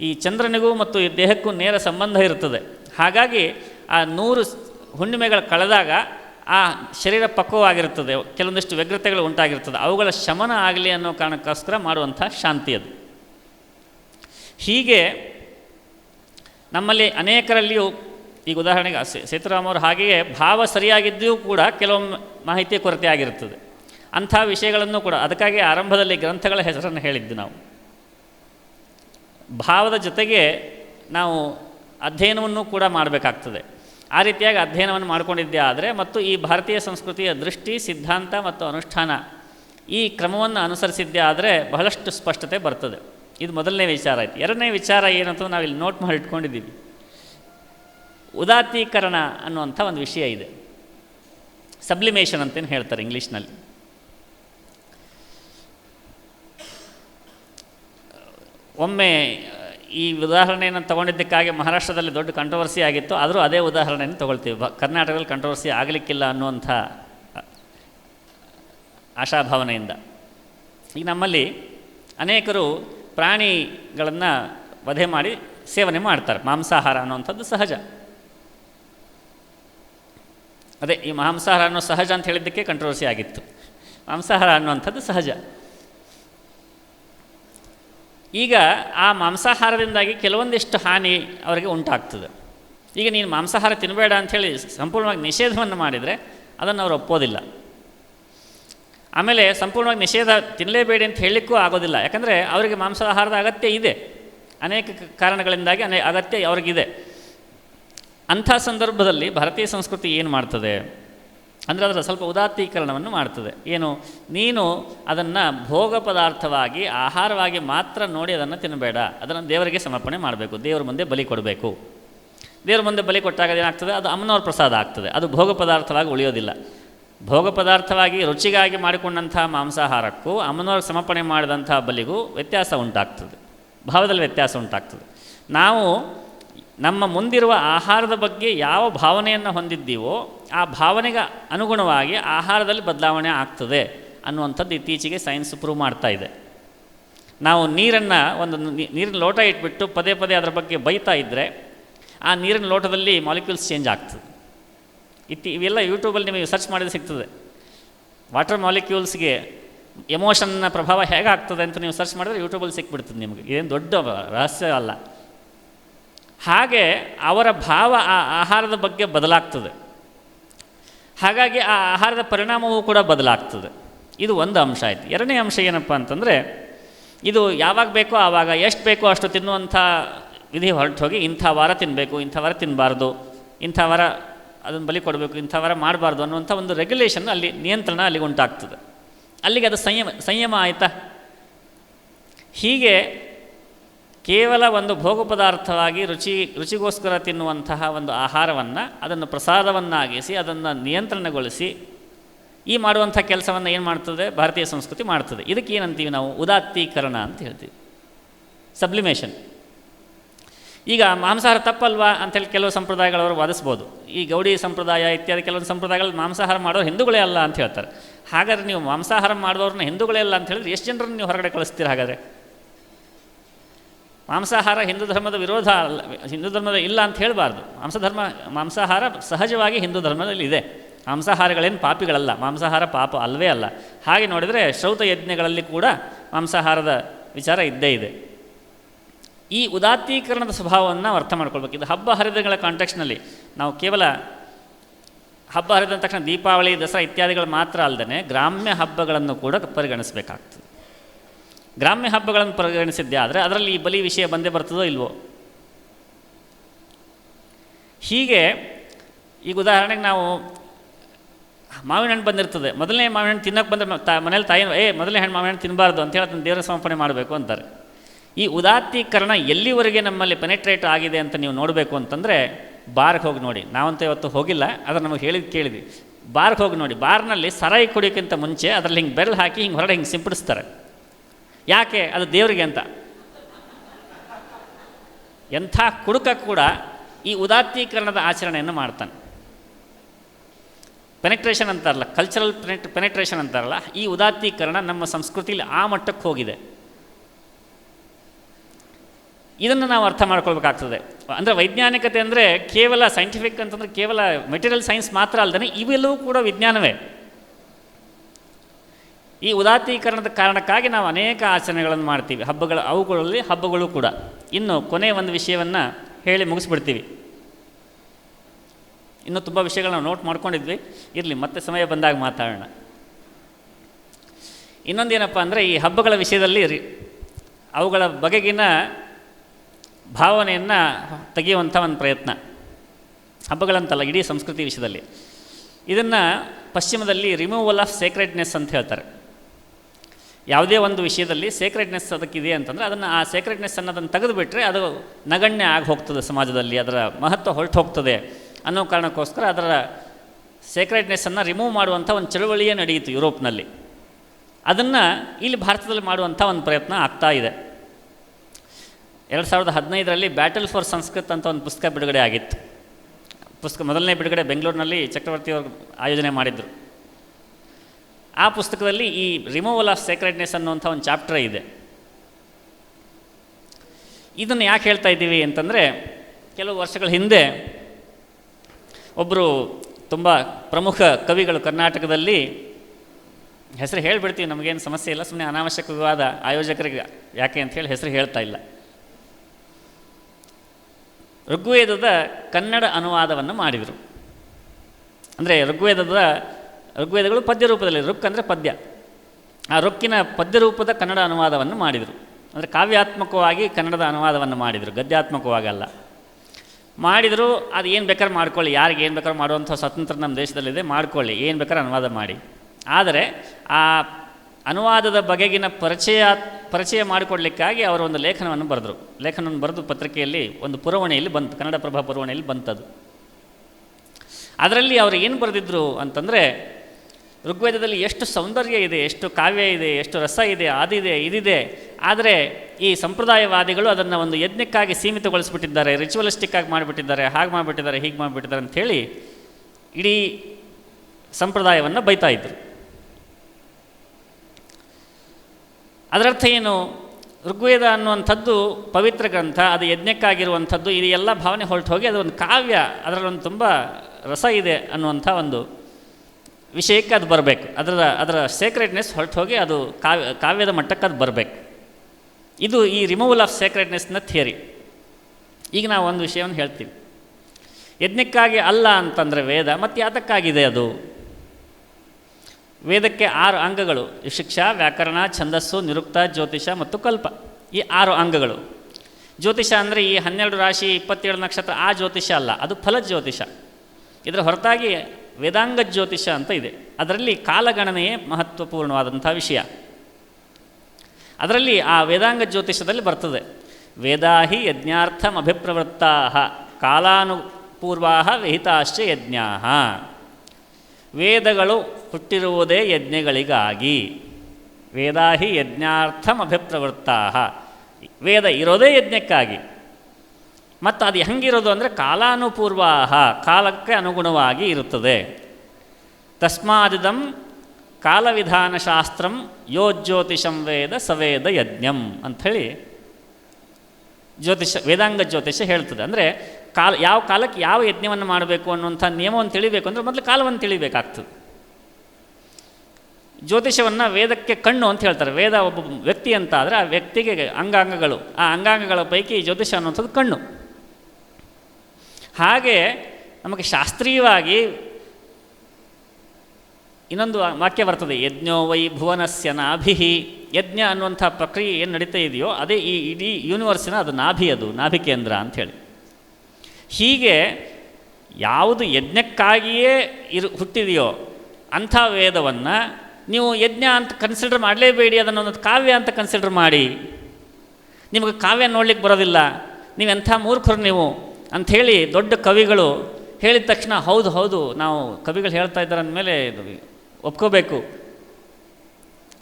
ಈ ಚಂದ್ರನಿಗೂ ಮತ್ತು ಈ ದೇಹಕ್ಕೂ ನೇರ ಸಂಬಂಧ ಇರ್ತದೆ ಹಾಗಾಗಿ ಆ ನೂರು ಹುಣ್ಣಿಮೆಗಳು ಕಳೆದಾಗ ಆ ಶರೀರ ಪಕ್ವವಾಗಿರ್ತದೆ ಕೆಲವೊಂದಿಷ್ಟು ವ್ಯಗ್ರತೆಗಳು ಉಂಟಾಗಿರ್ತದೆ ಅವುಗಳ ಶಮನ ಆಗಲಿ ಅನ್ನೋ ಕಾರಣಕ್ಕೋಸ್ಕರ ಮಾಡುವಂಥ ಶಾಂತಿ ಅದು. ಹೀಗೆ ನಮ್ಮಲ್ಲಿ ಅನೇಕರಲ್ಲಿಯೂ ಈಗ ಉದಾಹರಣೆಗೆ ಸೇತುರಾಮ್ ಅವರು ಹಾಗೆಯೇ ಭಾವ ಸರಿಯಾಗಿದ್ದೂ ಕೂಡ ಕೆಲವೊಮ್ಮೆ ಮಾಹಿತಿಯ ಕೊರತೆ ಆಗಿರುತ್ತದೆ ಅಂಥ ವಿಷಯಗಳನ್ನು ಕೂಡ ಅದಕ್ಕಾಗಿ ಆರಂಭದಲ್ಲಿ ಗ್ರಂಥಗಳ ಹೆಸರನ್ನು ಹೇಳಿದ್ದು ನಾವು. ಭಾವದ ಜೊತೆಗೆ ನಾವು ಅಧ್ಯಯನವನ್ನು ಕೂಡ ಮಾಡಬೇಕಾಗ್ತದೆ. ಆ ರೀತಿಯಾಗಿ ಅಧ್ಯಯನವನ್ನು ಮಾಡಿಕೊಂಡಿದ್ದೇ ಆದರೆ ಮತ್ತು ಈ ಭಾರತೀಯ ಸಂಸ್ಕೃತಿಯ ದೃಷ್ಟಿ, ಸಿದ್ಧಾಂತ ಮತ್ತು ಅನುಷ್ಠಾನ ಈ ಕ್ರಮವನ್ನು ಅನುಸರಿಸಿದ್ದೇ ಆದರೆ ಬಹಳಷ್ಟು ಸ್ಪಷ್ಟತೆ ಬರ್ತದೆ. ಇದು ಮೊದಲನೇ ವಿಚಾರ ಆಯಿತು. ಎರಡನೇ ವಿಚಾರ ಏನಂತ ನಾವು ಇಲ್ಲಿ ನೋಟ್ ಮಾಡಿ ಇಟ್ಕೊಂಡಿದ್ದೀವಿ. ಉದಾತ್ತೀಕರಣ ಅನ್ನುವಂಥ ಒಂದು ವಿಷಯ ಇದೆ. ಸಬ್ಲಿಮೇಷನ್ ಅಂತೇನು ಹೇಳ್ತಾರೆ ಇಂಗ್ಲೀಷ್ನಲ್ಲಿ ಒಮ್ಮೆ, ಈ ಉದಾಹರಣೆಯನ್ನು ತಗೊಂಡಿದ್ದಕ್ಕಾಗಿ ಮಹಾರಾಷ್ಟ್ರದಲ್ಲಿ ದೊಡ್ಡ ಕಂಟ್ರವರ್ಸಿ ಆಗಿತ್ತು. ಆದರೂ ಅದೇ ಉದಾಹರಣೆಯನ್ನು ತಗೊಳ್ತೀವಿ. ಬ, ಕರ್ನಾಟಕದಲ್ಲಿ ಕಂಟ್ರವರ್ಸಿ ಆಗಲಿಕ್ಕಿಲ್ಲ ಅನ್ನುವಂಥ ಆಶಾಭಾವನೆಯಿಂದ. ಈಗ ನಮ್ಮಲ್ಲಿ ಅನೇಕರು ಪ್ರಾಣಿಗಳನ್ನು ವಧೆ ಮಾಡಿ ಸೇವನೆ ಮಾಡ್ತಾರೆ. ಮಾಂಸಾಹಾರ ಅನ್ನುವಂಥದ್ದು ಸಹಜ. ಅದೇ, ಈ ಮಾಂಸಾಹಾರ ಅನ್ನೋ ಸಹಜ ಅಂತ ಹೇಳಿದ್ದಕ್ಕೆ ಕಂಟ್ರವರ್ಸಿ ಆಗಿತ್ತು. ಮಾಂಸಾಹಾರ ಅನ್ನುವಂಥದ್ದು ಸಹಜ. ಈಗ ಆ ಮಾಂಸಾಹಾರದಿಂದಾಗಿ ಕೆಲವೊಂದಿಷ್ಟು ಹಾನಿ ಅವರಿಗೆ ಉಂಟಾಗ್ತದೆ. ಈಗ ನೀನು ಮಾಂಸಾಹಾರ ತಿನ್ನಬೇಡ ಅಂಥೇಳಿ ಸಂಪೂರ್ಣವಾಗಿ ನಿಷೇಧವನ್ನು ಮಾಡಿದರೆ ಅದನ್ನು ಅವರು ಒಪ್ಪೋದಿಲ್ಲ. ಆಮೇಲೆ ಸಂಪೂರ್ಣವಾಗಿ ನಿಷೇಧ ತಿನ್ನಲೇಬೇಡಿ ಅಂತ ಹೇಳಲಿಕ್ಕೂ ಆಗೋದಿಲ್ಲ. ಯಾಕಂದರೆ ಅವರಿಗೆ ಮಾಂಸಾಹಾರದ ಅಗತ್ಯ ಇದೆ. ಅನೇಕ ಕಾರಣಗಳಿಂದಾಗಿ ಅನೇ, ಅಗತ್ಯ ಅವ್ರಿಗಿದೆ. ಅಂಥ ಸಂದರ್ಭದಲ್ಲಿ ಭಾರತೀಯ ಸಂಸ್ಕೃತಿ ಏನು ಮಾಡ್ತದೆ? ಅಂದರೆ ಅದರ ಸ್ವಲ್ಪ ಉದಾತ್ತೀಕರಣವನ್ನು ಮಾಡ್ತದೆ. ಏನು? ನೀನು ಅದನ್ನು ಭೋಗ ಪದಾರ್ಥವಾಗಿ, ಆಹಾರವಾಗಿ ಮಾತ್ರ ನೋಡಿ ಅದನ್ನು ತಿನ್ನಬೇಡ ಅದನ್ನು ದೇವರಿಗೆ ಸಮರ್ಪಣೆ ಮಾಡಬೇಕು. ದೇವರ ಮುಂದೆ ಬಲಿ ಕೊಡಬೇಕು. ದೇವರ ಮುಂದೆ ಬಲಿ ಕೊಟ್ಟಾಗ ಏನಾಗ್ತದೆ ಅದು ಅಮ್ಮನವ್ರ ಪ್ರಸಾದ ಆಗ್ತದೆ. ಅದು ಭೋಗ ಪದಾರ್ಥವಾಗಿ ಉಳಿಯೋದಿಲ್ಲ. ಭೋಗ ಪದಾರ್ಥವಾಗಿ ರುಚಿಗಾಗಿ ಮಾಡಿಕೊಂಡಂಥ ಮಾಂಸಾಹಾರಕ್ಕೂ ಅಮ್ಮನವ್ರ ಸಮರ್ಪಣೆ ಮಾಡಿದಂಥ ಬಲಿಗೂ ವ್ಯತ್ಯಾಸ ಉಂಟಾಗ್ತದೆ. ಭಾವದಲ್ಲಿ ವ್ಯತ್ಯಾಸ ಉಂಟಾಗ್ತದೆ. ನಾವು ನಮ್ಮ ಮುಂದಿರುವ ಆಹಾರದ ಬಗ್ಗೆ ಯಾವ ಭಾವನೆಯನ್ನು ಹೊಂದಿದ್ದೀವೋ ಆ ಭಾವನೆಗೆ ಅನುಗುಣವಾಗಿ ಆಹಾರದಲ್ಲಿ ಬದಲಾವಣೆ ಆಗ್ತದೆ ಅನ್ನುವಂಥದ್ದು ಇತ್ತೀಚೆಗೆ ಸೈನ್ಸ್ ಪ್ರೂವ್ ಮಾಡ್ತಾ ಇದೆ. ನಾವು ನೀರನ್ನು ಒಂದು ನೀರಿನ ಲೋಟ ಇಟ್ಬಿಟ್ಟು ಪದೇ ಪದೇ ಅದರ ಬಗ್ಗೆ ಬೈತಾ ಇದ್ದರೆ ಆ ನೀರಿನ ಲೋಟದಲ್ಲಿ ಮಾಲಿಕ್ಯೂಲ್ಸ್ ಚೇಂಜ್ ಆಗ್ತದೆ. ಇತ್ತಿ, ಇವೆಲ್ಲ ಯೂಟ್ಯೂಬಲ್ಲಿ ನಿಮಗೆ ಸರ್ಚ್ ಮಾಡಿದ್ರೆ ಸಿಗ್ತದೆ. ವಾಟರ್ ಮಾಲಿಕ್ಯೂಲ್ಸ್ಗೆ ಎಮೋಷನ್ನ ಪ್ರಭಾವ ಹೇಗಾಗ್ತದೆ ಅಂತ ನೀವು ಸರ್ಚ್ ಮಾಡಿದ್ರೆ ಯೂಟ್ಯೂಬಲ್ಲಿ ಸಿಕ್ಬಿಡ್ತದೆ ನಿಮಗೆ. ಇದೇನು ದೊಡ್ಡ ರಹಸ್ಯ ಅಲ್ಲ. ಹಾಗೆ ಅವರ ಭಾವ ಆ ಆಹಾರದ ಬಗ್ಗೆ ಬದಲಾಗ್ತದೆ. ಹಾಗಾಗಿ ಆ ಆಹಾರದ ಪರಿಣಾಮವೂ ಕೂಡ ಬದಲಾಗ್ತದೆ. ಇದು ಒಂದು ಅಂಶ ಆಯಿತು. ಎರಡನೇ ಅಂಶ ಏನಪ್ಪ ಅಂತಂದರೆ, ಇದು ಯಾವಾಗ ಬೇಕೋ ಆವಾಗ, ಎಷ್ಟು ಬೇಕೋ ಅಷ್ಟು ತಿನ್ನುವಂಥ ವಿಧಿ ಹೊರಟು ಹೋಗಿ ಇಂಥ ವಾರ ತಿನ್ನಬೇಕು ಇಂಥ ವಾರ ತಿನ್ನಬಾರ್ದು ಇಂಥ ವಾರ ಅದನ್ನು ಬಲಿ ಕೊಡಬೇಕು, ಇಂಥ ವಾರ ಮಾಡಬಾರ್ದು ಅನ್ನುವಂಥ ಒಂದು ರೆಗ್ಯುಲೇಷನ್ ಅಲ್ಲಿ ನಿಯಂತ್ರಣ ಅಲ್ಲಿಗೆ ಉಂಟಾಗ್ತದೆ. ಅಲ್ಲಿಗೆ ಅದು ಸಂಯಮ ಸಂಯಮ ಆಯಿತಾ? ಹೀಗೆ ಕೇವಲ ಒಂದು ಭೋಗ ಪದಾರ್ಥವಾಗಿ ರುಚಿ, ರುಚಿಗೋಸ್ಕರ ತಿನ್ನುವಂತಹ ಒಂದು ಆಹಾರವನ್ನು, ಅದನ್ನು ಪ್ರಸಾದವನ್ನಾಗಿಸಿ, ಅದನ್ನು ನಿಯಂತ್ರಣಗೊಳಿಸಿ ಈ ಮಾಡುವಂಥ ಕೆಲಸವನ್ನು ಏನು ಮಾಡ್ತದೆ? ಭಾರತೀಯ ಸಂಸ್ಕೃತಿ ಮಾಡ್ತದೆ. ಇದಕ್ಕೆ ಏನಂತೀವಿ ನಾವು? ಉದಾತ್ತೀಕರಣ ಅಂತ ಹೇಳ್ತೀವಿ. ಸಬ್ಲಿಮೇಷನ್. ಈಗ ಮಾಂಸಾಹಾರ ತಪ್ಪಲ್ವಾ ಅಂತೇಳಿ ಕೆಲವು ಸಂಪ್ರದಾಯಗಳವರು ವಾದಿಸ್ಬೋದು. ಈ ಗೌಡಿ ಸಂಪ್ರದಾಯ ಇತ್ಯಾದಿ ಕೆಲವೊಂದು ಸಂಪ್ರದಾಯಗಳು ಮಾಂಸಾಹಾರ ಮಾಡೋರು ಹಿಂದೂಗಳೇ ಅಲ್ಲ ಅಂತ ಹೇಳ್ತಾರೆ. ಹಾಗಾದ್ರೆ ನೀವು ಮಾಂಸಾಹಾರ ಮಾಡೋರನ್ನ ಹಿಂದೂಗಳೇ ಅಲ್ಲ ಅಂತ ಹೇಳಿದ್ರೆ ಎಷ್ಟು ಜನರನ್ನು ನೀವು ಹೊರಗಡೆ ಕಳಿಸ್ತೀರ ಹಾಗಾದರೆ? ಮಾಂಸಾಹಾರ ಹಿಂದೂ ಧರ್ಮದ ವಿರೋಧ ಅಲ್ಲ, ಹಿಂದೂ ಧರ್ಮದ ಇಲ್ಲ ಅಂತ ಹೇಳಬಾರ್ದು. ಮಾಂಸಧರ್ಮ, ಮಾಂಸಾಹಾರ ಸಹಜವಾಗಿ ಹಿಂದೂ ಧರ್ಮದಲ್ಲಿ ಇದೆ. ಮಾಂಸಾಹಾರಗಳೇನು ಪಾಪಿಗಳಲ್ಲ, ಮಾಂಸಾಹಾರ ಪಾಪ ಅಲ್ಲವೇ ಅಲ್ಲ. ಹಾಗೆ ನೋಡಿದರೆ ಶ್ರೌತ ಯಜ್ಞಗಳಲ್ಲಿ ಕೂಡ ಮಾಂಸಾಹಾರದ ವಿಚಾರ ಇದ್ದೇ ಇದೆ. ಈ ಉದಾತ್ತೀಕರಣದ ಸ್ವಭಾವವನ್ನು ಅರ್ಥ ಮಾಡ್ಕೊಳ್ಬೇಕು. ಇದು ಹಬ್ಬ ಹರಿದಿನಗಳ ಕಾಂಟೆಕ್ಸ್ನಲ್ಲಿ ನಾವು ಕೇವಲ ಹಬ್ಬ ಹರಿದ ತಕ್ಷಣ ದೀಪಾವಳಿ, ದಸರಾ ಇತ್ಯಾದಿಗಳು ಮಾತ್ರ ಅಲ್ಲದೆ ಗ್ರಾಮ್ಯ ಹಬ್ಬಗಳನ್ನು ಕೂಡ ಪರಿಗಣಿಸಬೇಕಾಗ್ತದೆ. ಗ್ರಾಮ್ಯ ಹಬ್ಬಗಳನ್ನು ಪರಿಗಣಿಸಿದ್ದೆ, ಆದರೆ ಅದರಲ್ಲಿ ಈ ಬಲಿ ವಿಷಯ ಬಂದೇ ಬರ್ತದೋ ಇಲ್ವೋ? ಹೀಗೆ, ಈಗ ಉದಾಹರಣೆಗೆ ನಾವು ಮಾವಿನ ಹಣ್ಣು ಬಂದಿರ್ತದೆ. ಮೊದಲನೇ ಮಾವಿನ ಹಣ್ಣು ತಿನ್ನೋಕೆ ಬಂದರೆ ತ, ಮನೇಲಿ ತಾಯಿ ಏ, ಮೊದಲನೇ ಹಣ್ಣು ಮಾವಿನ ಹಣ್ಣು ತಿನ್ನಬಾರ್ದು ಅಂತ ಹೇಳಿ ದೇವರ ಸಮರ್ಪಣೆ ಮಾಡಬೇಕು ಅಂತಾರೆ. ಈ ಉದಾತ್ತೀಕರಣ ಎಲ್ಲಿವರೆಗೆ ನಮ್ಮಲ್ಲಿ ಪೆನೆಟ್ರೇಟ್ ಆಗಿದೆ ಅಂತ ನೀವು ನೋಡಬೇಕು ಅಂತಂದರೆ, ಬಾರ್ಗೆ ಹೋಗಿ ನೋಡಿ. ನಾವಂತೂ ಇವತ್ತು ಹೋಗಿಲ್ಲ ಅದನ್ನು ನಮಗೆ ಹೇಳಿದ್ದು ಕೇಳಿದ್ವಿ. ಬಾರ್ಗೆ ಹೋಗಿ ನೋಡಿ. ಬಾರ್ನಲ್ಲಿ ಸರಾಯಿ ಕುಡಿಯೋಕ್ಕಿಂತ ಮುಂಚೆ ಅದರಲ್ಲಿ ಹಿಂಗೆ ಬೆರಳು ಹಾಕಿ ಹಿಂಗೆ ಹೊರಗಡೆ ಹಿಂಗೆ ಸಿಂಪಡಿಸ್ತಾರೆ. ಯಾಕೆ? ಅದು ದೇವರಿಗೆ ಅಂತ. ಎಂಥ ಕುಡುಕ ಕೂಡ ಈ ಉದಾತ್ತೀಕರಣದ ಆಚರಣೆಯನ್ನು ಮಾಡ್ತಾನೆ. ಪೆನೆಟ್ರೇಷನ್ ಅಂತಾರಲ್ಲ ಕಲ್ಚರಲ್ ಪೆನೆಟ್ ಪೆನೆಟ್ರೇಷನ್ ಅಂತಾರಲ್ಲ, ಈ ಉದಾತ್ತೀಕರಣ ನಮ್ಮ ಸಂಸ್ಕೃತಿಯಲ್ಲಿ ಆ ಮಟ್ಟಕ್ಕೆ ಹೋಗಿದೆ. ಇದನ್ನು ನಾವು ಅರ್ಥ ಮಾಡ್ಕೊಳ್ಬೇಕಾಗ್ತದೆ. ಅಂದರೆ ವೈಜ್ಞಾನಿಕತೆ ಅಂದರೆ ಕೇವಲ ಸೈಂಟಿಫಿಕ್ ಅಂತಂದರೆ ಕೇವಲ ಮೆಟೀರಿಯಲ್ ಸೈನ್ಸ್ ಮಾತ್ರ ಅಲ್ಲದೆ ಇವೆಲ್ಲವೂ ಕೂಡ ವಿಜ್ಞಾನವೇ. ಈ ಉದಾತ್ತೀಕರಣದ ಕಾರಣಕ್ಕಾಗಿ ನಾವು ಅನೇಕ ಆಚರಣೆಗಳನ್ನು ಮಾಡ್ತೀವಿ. ಹಬ್ಬಗಳು, ಅವುಗಳಲ್ಲಿ ಹಬ್ಬಗಳು ಕೂಡ. ಇನ್ನು ಕೊನೆಯ ಒಂದು ವಿಷಯವನ್ನು ಹೇಳಿ ಮುಗಿಸ್ಬಿಡ್ತೀವಿ. ಇನ್ನೂ ತುಂಬ ವಿಷಯಗಳನ್ನ ನೋಟ್ ಮಾಡ್ಕೊಂಡಿದ್ವಿ. ಇರಲಿ, ಮತ್ತೆ ಸಮಯ ಬಂದಾಗ ಮಾತಾಡೋಣ. ಇನ್ನೊಂದೇನಪ್ಪ ಅಂದರೆ ಈ ಹಬ್ಬಗಳ ವಿಷಯದಲ್ಲಿ ಅವುಗಳ ಬಗೆಗಿನ ಭಾವನೆಯನ್ನು ತೆಗೆಯುವಂಥ ಒಂದು ಪ್ರಯತ್ನ. ಹಬ್ಬಗಳಂತಲ್ಲ, ಇಡೀ ಸಂಸ್ಕೃತಿ ವಿಷಯದಲ್ಲಿ. ಇದನ್ನು ಪಶ್ಚಿಮದಲ್ಲಿ ರಿಮೂವಲ್ ಆಫ್ ಸೇಕ್ರೆಟ್ನೆಸ್ ಅಂತ ಹೇಳ್ತಾರೆ. ಯಾವುದೇ ಒಂದು ವಿಷಯದಲ್ಲಿ ಸೇಕ್ರೆಡ್ನೆಸ್ ಅದಕ್ಕಿದೆ ಅಂತಂದರೆ ಅದನ್ನು ಆ ಸೇಕ್ರೆಡ್ನೆಸ್ ಅನ್ನೋದನ್ನು ತೆಗೆದುಬಿಟ್ರೆ ಅದು ನಗಣ್ಯ ಆಗಿ ಹೋಗ್ತದೆ ಸಮಾಜದಲ್ಲಿ, ಅದರ ಮಹತ್ವ ಹೊರಟು ಹೋಗ್ತದೆ ಅನ್ನೋ ಕಾರಣಕ್ಕೋಸ್ಕರ ಅದರ ಸೇಕ್ರೆಡ್ನೆಸ್ಸನ್ನು ರಿಮೂವ್ ಮಾಡುವಂಥ ಒಂದು ಚಳುವಳಿಯೇ ನಡೆಯಿತು ಯುರೋಪ್ನಲ್ಲಿ. ಅದನ್ನು ಇಲ್ಲಿ ಭಾರತದಲ್ಲಿ ಮಾಡುವಂಥ ಒಂದು ಪ್ರಯತ್ನ ಆಗ್ತಾ ಇದೆ. ಎರಡು ಸಾವಿರದ ಹದಿನೈದರಲ್ಲಿ ಬ್ಯಾಟಲ್ ಫಾರ್ ಸಂಸ್ಕೃತ್ ಅಂತ ಒಂದು ಪುಸ್ತಕ ಬಿಡುಗಡೆ ಆಗಿತ್ತು. ಪುಸ್ತಕ ಮೊದಲನೇ ಬಿಡುಗಡೆ ಬೆಂಗಳೂರಿನಲ್ಲಿ ಚಕ್ರವರ್ತಿಯವರು ಆಯೋಜನೆ ಮಾಡಿದರು. ಆ ಪುಸ್ತಕದಲ್ಲಿ ಈ ರಿಮೂವಲ್ ಆಫ್ ಸೇಕ್ರೆಡ್ನೆಸ್ ಅನ್ನುವಂಥ ಒಂದು ಚಾಪ್ಟರ್ ಇದೆ. ಇದನ್ನು ಯಾಕೆ ಹೇಳ್ತಾ ಇದ್ದೀವಿ ಅಂತಂದರೆ, ಕೆಲವು ವರ್ಷಗಳ ಹಿಂದೆ ಒಬ್ಬರು ತುಂಬ ಪ್ರಮುಖ ಕವಿಗಳು ಕರ್ನಾಟಕದಲ್ಲಿ ಹೆಸರು ಹೇಳಿಬಿಡ್ತೀವಿ, ನಮಗೇನು ಸಮಸ್ಯೆ ಇಲ್ಲ ಸುಮ್ಮನೆ ಅನಾವಶ್ಯಕವಾದ ಆಯೋಜಕರಿಗೆ ಯಾಕೆ ಅಂತ ಹೇಳಿ ಹೆಸರು ಹೇಳ್ತಾ ಇಲ್ಲ. ಋಗ್ವೇದದ ಕನ್ನಡ ಅನುವಾದವನ್ನು ಮಾಡಿದರು. ಅಂದರೆ ಋಗ್ವೇದದ ಋಗ್ವೇದಗಳು ಪದ್ಯ ರೂಪದಲ್ಲಿ ರುಕ್ ಅಂದರೆ ಪದ್ಯ. ಆ ರುಕ್ಕಿನ ಪದ್ಯ ರೂಪದ ಕನ್ನಡ ಅನುವಾದವನ್ನು ಮಾಡಿದರು. ಅಂದರೆ ಕಾವ್ಯಾತ್ಮಕವಾಗಿ ಕನ್ನಡದ ಅನುವಾದವನ್ನು ಮಾಡಿದರು ಗದ್ಯಾತ್ಮಕವಾಗಲ್ಲ ಮಾಡಿದರು, ಅದು ಏನು ಬೇಕಾದ್ರೆ ಮಾಡ್ಕೊಳ್ಳಿ, ಯಾರಿಗೆ ಏನು ಬೇಕಾದ್ರೂ ಮಾಡುವಂಥ ಸ್ವತಂತ್ರ ನಮ್ಮ ದೇಶದಲ್ಲಿದೆ, ಮಾಡ್ಕೊಳ್ಳಿ, ಏನು ಬೇಕಾದ್ರೆ ಅನುವಾದ ಮಾಡಿ. ಆದರೆ ಆ ಅನುವಾದದ ಬಗೆಗಿನ ಪರಿಚಯ ಪರಿಚಯ ಮಾಡಿಕೊಡ್ಲಿಕ್ಕಾಗಿ ಅವರು ಒಂದು ಲೇಖನವನ್ನು ಬರೆದರು. ಲೇಖನವನ್ನು ಬರೆದು ಪತ್ರಿಕೆಯಲ್ಲಿ ಒಂದು ಪುರವಣೆಯಲ್ಲಿ ಬಂತು ಕನ್ನಡ ಪ್ರಭಾ ಪುರವಣೆಯಲ್ಲಿ ಬಂತದು. ಅದರಲ್ಲಿ ಅವರು ಏನು ಬರೆದಿದ್ರು ಅಂತಂದರೆ ಋಗ್ವೇದದಲ್ಲಿ ಎಷ್ಟು ಸೌಂದರ್ಯ ಇದೆ, ಎಷ್ಟು ಕಾವ್ಯ ಇದೆ, ಎಷ್ಟು ರಸ ಇದೆ ಅದಿದೆ ಇದಿದೆ, ಆದರೆ ಈ ಸಂಪ್ರದಾಯವಾದಿಗಳು ಅದನ್ನು ಒಂದು ಯಜ್ಞಕ್ಕಾಗಿ ಸೀಮಿತಗೊಳಿಸ್ಬಿಟ್ಟಿದ್ದಾರೆ ರಿಚುವಲಿಸ್ಟಿಕ್ ಆಗಿ ಮಾಡಿಬಿಟ್ಟಿದ್ದಾರೆ, ಹಾಗೆ ಮಾಡಿಬಿಟ್ಟಿದ್ದಾರೆ, ಹೀಗೆ ಮಾಡಿಬಿಟ್ಟಿದ್ದಾರೆ ಅಂಥೇಳಿ ಇಡೀ ಸಂಪ್ರದಾಯವನ್ನು ಬೈತಾ ಇದ್ದರು ಅದರರ್ಥ ಏನು? ಋಗ್ವೇದ ಅನ್ನುವಂಥದ್ದು ಪವಿತ್ರ ಗ್ರಂಥ, ಅದು ಯಜ್ಞಕ್ಕಾಗಿರುವಂಥದ್ದು, ಇದು ಎಲ್ಲ ಭಾವನೆ ಹೊರಟು ಹೋಗಿ ಅದು ಒಂದು ಕಾವ್ಯ, ಅದರಲ್ಲೊಂದು ತುಂಬ ರಸ ಇದೆ ಅನ್ನುವಂಥ ಒಂದು ವಿಷಯಕ್ಕೆ ಅದು ಬರಬೇಕು. ಅದರ ಅದರ ಸೇಕ್ರೆಟ್ನೆಸ್ ಹೊರಟು ಹೋಗಿ ಅದು ಕಾವ್ಯ, ಕಾವ್ಯದ ಮಟ್ಟಕ್ಕೆ ಅದು ಬರಬೇಕು. ಇದು ಈ ರಿಮೂವಲ್ ಆಫ್ ಸೇಕ್ರೆಟ್ನೆಸ್ನ ಥಿಯರಿ ಈಗ ನಾವು ಒಂದು ವಿಷಯವನ್ನು ಹೇಳ್ತೀವಿ. ಯಜ್ಞಕ್ಕಾಗಿ ಅಲ್ಲ ಅಂತಂದರೆ ವೇದ, ಮತ್ತು ಯಾತಕ್ಕಾಗಿದೆ ಅದು? ವೇದಕ್ಕೆ ಆರು ಅಂಗಗಳು, ಶಿಕ್ಷಾ, ವ್ಯಾಕರಣ, ಛಂದಸ್ಸು, ನಿರುಕ್ತ, ಜ್ಯೋತಿಷ ಮತ್ತು ಕಲ್ಪ. ಈ ಆರು ಅಂಗಗಳು. ಜ್ಯೋತಿಷ ಅಂದರೆ ಈ ಹನ್ನೆರಡು ರಾಶಿ ಇಪ್ಪತ್ತೇಳು ನಕ್ಷತ್ರ ಆ ಜ್ಯೋತಿಷ ಅಲ್ಲ, ಅದು ಫಲ ಜ್ಯೋತಿಷ. ಇದರ ಹೊರತಾಗಿ ವೇದಾಂಗ ಜ್ಯೋತಿಷ ಅಂತ ಇದೆ. ಅದರಲ್ಲಿ ಕಾಲಗಣನೆಯೇ ಮಹತ್ವಪೂರ್ಣವಾದಂಥ ವಿಷಯ. ಅದರಲ್ಲಿ ಆ ವೇದಾಂಗ ಜ್ಯೋತಿಷದಲ್ಲಿ ಬರ್ತದೆ. ವೇದಾಹಿ ಯಜ್ಞಾರ್ಥಂ ಅಭಿಪ್ರವೃತ್ತಾ ಕಾಲಾನುಪೂರ್ವಾ ವಿಹಿತಾಶ್ಚ ಯಜ್ಞಾ ವೇದಗಳು ಹುಟ್ಟಿರುವುದೇ ಯಜ್ಞಗಳಿಗಾಗಿ. ವೇದಾಹಿ ಯಜ್ಞಾರ್ಥಂ ಅಭಿಪ್ರವೃತ್ತಾ ವೇದ ಇರೋದೇ ಯಜ್ಞಕ್ಕಾಗಿ. ಮತ್ತು ಅದು ಹೆಂಗಿರೋದು ಅಂದರೆ ಕಾಲಾನುಪೂರ್ವಾಹ, ಕಾಲಕ್ಕೆ ಅನುಗುಣವಾಗಿ ಇರುತ್ತದೆ. ತಸ್ಮಾದಿದಂ ಕಾಲವಿಧಾನಶಾಸ್ತ್ರಂ ಯೋ ಜ್ಯೋತಿಷಂ ವೇದ ಸವೇದ ಯಜ್ಞಂ ಅಂಥೇಳಿ ಜ್ಯೋತಿಷ, ವೇದಾಂಗ ಜ್ಯೋತಿಷ ಹೇಳ್ತದೆ. ಅಂದರೆ ಕಾಲ, ಯಾವ ಕಾಲಕ್ಕೆ ಯಾವ ಯಜ್ಞವನ್ನು ಮಾಡಬೇಕು ಅನ್ನುವಂಥ ನಿಯಮವನ್ನು ತಿಳಿಬೇಕು ಅಂದರೆ ಮೊದಲು ಕಾಲವನ್ನು ತಿಳಿಬೇಕಾಗ್ತದೆ. ಜ್ಯೋತಿಷವನ್ನು ವೇದಕ್ಕೆ ಕಣ್ಣು ಅಂತ ಹೇಳ್ತಾರೆ. ವೇದ ಒಬ್ಬ ವ್ಯಕ್ತಿ ಅಂತ ಆದರೆ ಆ ವ್ಯಕ್ತಿಗೆ ಅಂಗಾಂಗಗಳು, ಆ ಅಂಗಾಂಗಗಳ ಪೈಕಿ ಜ್ಯೋತಿಷ ಅನ್ನುವಂಥದ್ದು ಕಣ್ಣು. ಹಾಗೆ ನಮಗೆ ಶಾಸ್ತ್ರೀಯವಾಗಿ ಇನ್ನೊಂದು ವಾಕ್ಯ ಬರ್ತದೆ, ಯಜ್ಞೋ ವೈ ಭುವನಸ್ಯ ನಾಭಿಹಿ. ಯಜ್ಞ ಅನ್ನುವಂಥ ಪ್ರಕ್ರಿಯೆ ಏನು ನಡೀತಾ ಇದೆಯೋ ಅದೇ ಈ ಇಡೀ ಯೂನಿವರ್ಸಿನ ಅದು ನಾಭಿ ಅದು, ನಾಭಿ ಕೇಂದ್ರ ಅಂಥೇಳಿ. ಹೀಗೆ ಯಾವುದು ಯಜ್ಞಕ್ಕಾಗಿಯೇ ಇರು, ಹುಟ್ಟಿದೆಯೋ ಅಂಥ ವೇದವನ್ನು ನೀವು ಯಜ್ಞ ಅಂತ ಕನ್ಸಿಡರ್ ಮಾಡಲೇಬೇಡಿ ಅದನ್ನು ಒಂದು ಕಾವ್ಯ ಅಂತ ಕನ್ಸಿಡರ್ ಮಾಡಿ. ನಿಮಗೆ ಕಾವ್ಯ ನೋಡ್ಲಿಕ್ಕೆ ಬರೋದಿಲ್ಲ. ನೀವೆಂಥ ಮೂರ್ಖರು ನೀವು. ಅಂಥೇಳಿ ದೊಡ್ಡ ಕವಿಗಳು ಹೇಳಿದ ತಕ್ಷಣ, ಹೌದು ಹೌದು, ನಾವು ಕವಿಗಳು ಹೇಳ್ತಾ ಇದ್ದಾರೆ ಅಂದಮೇಲೆ ಒಪ್ಕೋಬೇಕು.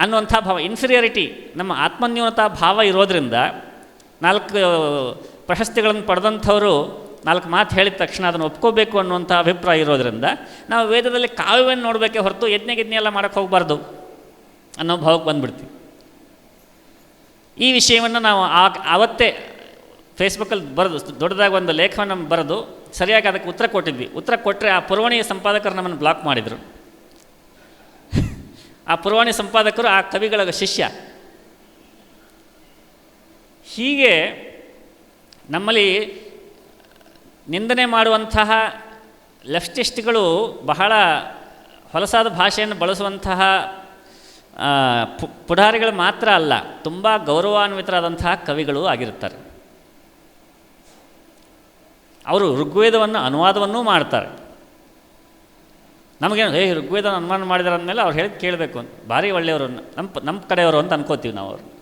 ಅನ್ನುವಂಥ ಭಾವ ಇನ್ಫೀರಿಯಾರಿಟಿ ನಮ್ಮ ಆತ್ಮನ್ಯೂನತಾ ಭಾವ ಇರೋದರಿಂದ ನಾಲ್ಕು ಪ್ರಶಸ್ತಿಗಳನ್ನು ಪಡೆದಂಥವರು ನಾಲ್ಕು ಮಾತು ಹೇಳಿದ ತಕ್ಷಣ ಅದನ್ನು ಒಪ್ಕೋಬೇಕು ಅನ್ನುವಂಥ ಅಭಿಪ್ರಾಯ ಇರೋದರಿಂದ ನಾವು ವೇದದಲ್ಲಿ ಕಾವ್ಯವನ್ನು ನೋಡಬೇಕೇ ಹೊರತು ಯಜ್ಞ ಗಿಜ್ಞ ಎಲ್ಲ ಮಾಡೋಕ್ಕೆ ಹೋಗಬಾರ್ದು ಅನ್ನೋ ಭಾವಕ್ಕೆ ಬಂದ್ಬಿಡ್ತೀವಿ. ಈ ವಿಷಯವನ್ನು ನಾವು ಆ ಆವತ್ತೇ ಫೇಸ್ಬುಕ್ಕಲ್ಲಿ ಬರೆದು ದೊಡ್ಡದಾಗಿ ಒಂದು ಲೇಖವನ್ನು ಬರೆದು, ಸರಿಯಾಗಿ ಅದಕ್ಕೆ ಉತ್ತರ ಕೊಟ್ಟಿದ್ವಿ. ಉತ್ತರ ಕೊಟ್ಟರೆ ಆ ಪುರವಣಿಯ ಸಂಪಾದಕರು ನಮ್ಮನ್ನು ಬ್ಲಾಕ್ ಮಾಡಿದರು. ಆ ಪುರವಾಣಿ ಸಂಪಾದಕರು ಆ ಕವಿಗಳ ಶಿಷ್ಯ. ಹೀಗೆ ನಮ್ಮಲ್ಲಿ ನಿಂದನೆ ಮಾಡುವಂತಹ ಲೆಫ್ಟಿಸ್ಟ್ಗಳು ಬಹಳ ಹೊಲಸಾದ ಭಾಷೆಯನ್ನು ಬಳಸುವಂತಹ ಪುಢಾರಿಗಳು ಮಾತ್ರ ಅಲ್ಲ, ತುಂಬ ಗೌರವಾನ್ವಿತರಾದಂತಹ ಕವಿಗಳು ಆಗಿರುತ್ತಾರೆ. ಅವರು ಋಗ್ವೇದವನ್ನು ಅನುವಾದವನ್ನೂ ಮಾಡ್ತಾರೆ. ನಮಗೇನು ಏ ಋಗ್ವೇದ ಅನುಮಾನ ಮಾಡಿದಾರೆ ಅಂದಮೇಲೆ ಅವ್ರು ಹೇಳಿದ್ ಕೇಳಬೇಕು ಅಂತ. ಭಾರಿ ಒಳ್ಳೆಯವರು, ನಮ್ಮ ನಮ್ಮ ಕಡೆಯವರು ಅಂತ ಅನ್ಕೋತೀವಿ ನಾವು ಅವರು